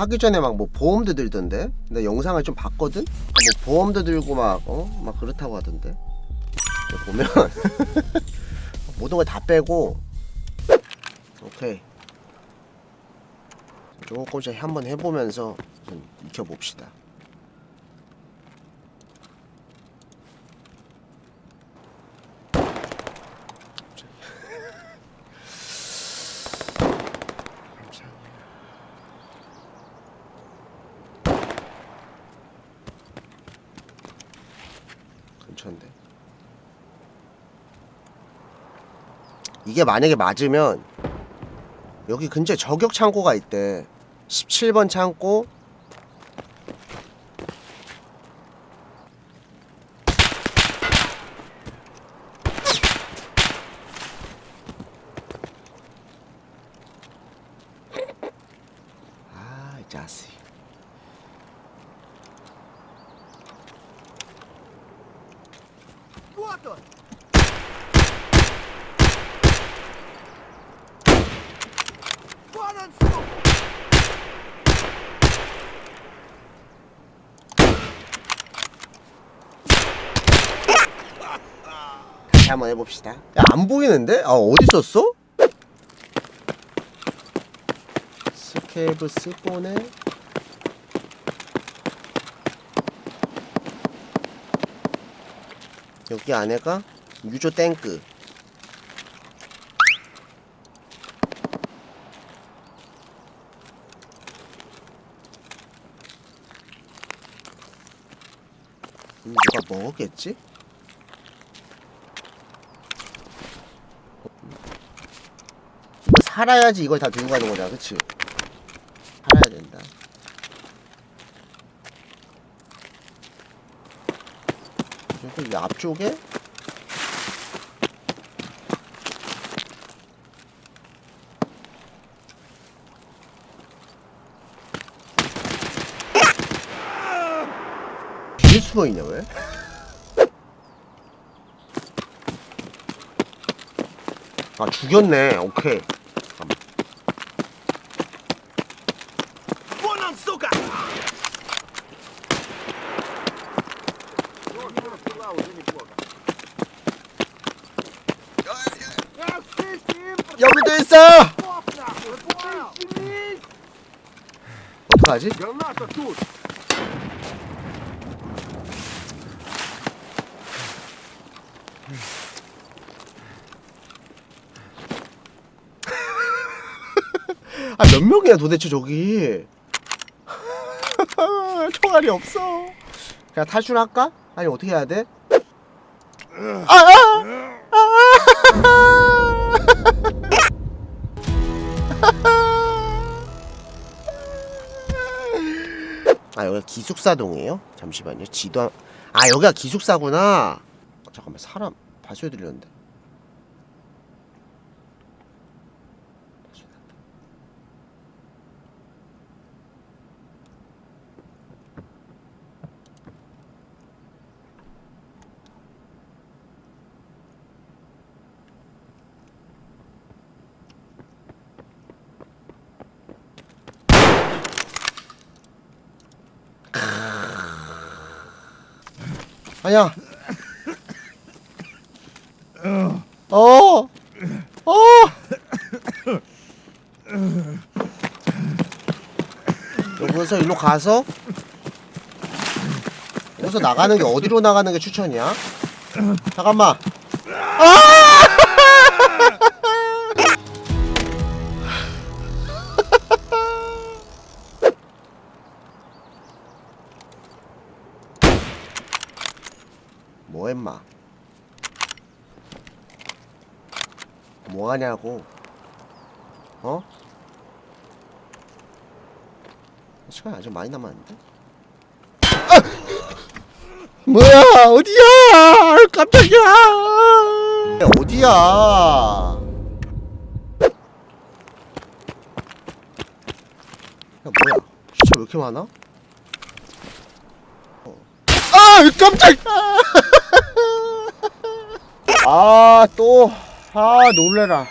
하기 전에 막 뭐 보험도 들던데? 나 영상을 좀 봤거든? 뭐 보험도 들고 막, 어? 막 그렇다고 하던데? 근데 보면, 모든 걸 다 빼고, 오케이. 조금씩 한번 해보면서 좀 익혀봅시다. 근처인데. 이게 만약에 맞으면 여기 근처에 저격 창고가 있대. 17번 창고. 아, 이 자식. 다시 한번 해봅시다. 야, 안 보이는데? 아, 어디 썼어? 스케브 스폰에 여기 안에가 유조 탱크 음, 누가 먹었겠지? 살아야지 이걸 다 들고 가는 거잖아, 그치? 살아야 된다. 그리고 이 앞쪽에 뒤에 숨어 있냐 왜? 아 죽였네. 오케이. 돼 있어! 어떡하지? 아, 몇 명이야 도대체 저기? 총알이 없어. 그냥 탈출할까? 아니, 어떻게 해야 돼? 아! 아! 아! 아! 여기가 기숙사동이에요? 잠시만요. 지도 한... 아 여기가 기숙사구나. 어, 잠깐만 사람 발소리 들렸는데. 아니야. 어. 어. 여기서 일로 가서 여기서 나가는 게 어디로 나가는 게 추천이야? 잠깐만. 뭐 했마? 뭐 하냐고? 어? 시간이 아주 많이 남았는데? 아! 뭐야 어디야 깜짝이야 야, 어디야 야 뭐야 진짜 왜 이렇게 많아? 어. 아 깜짝 아 또. 아 놀래라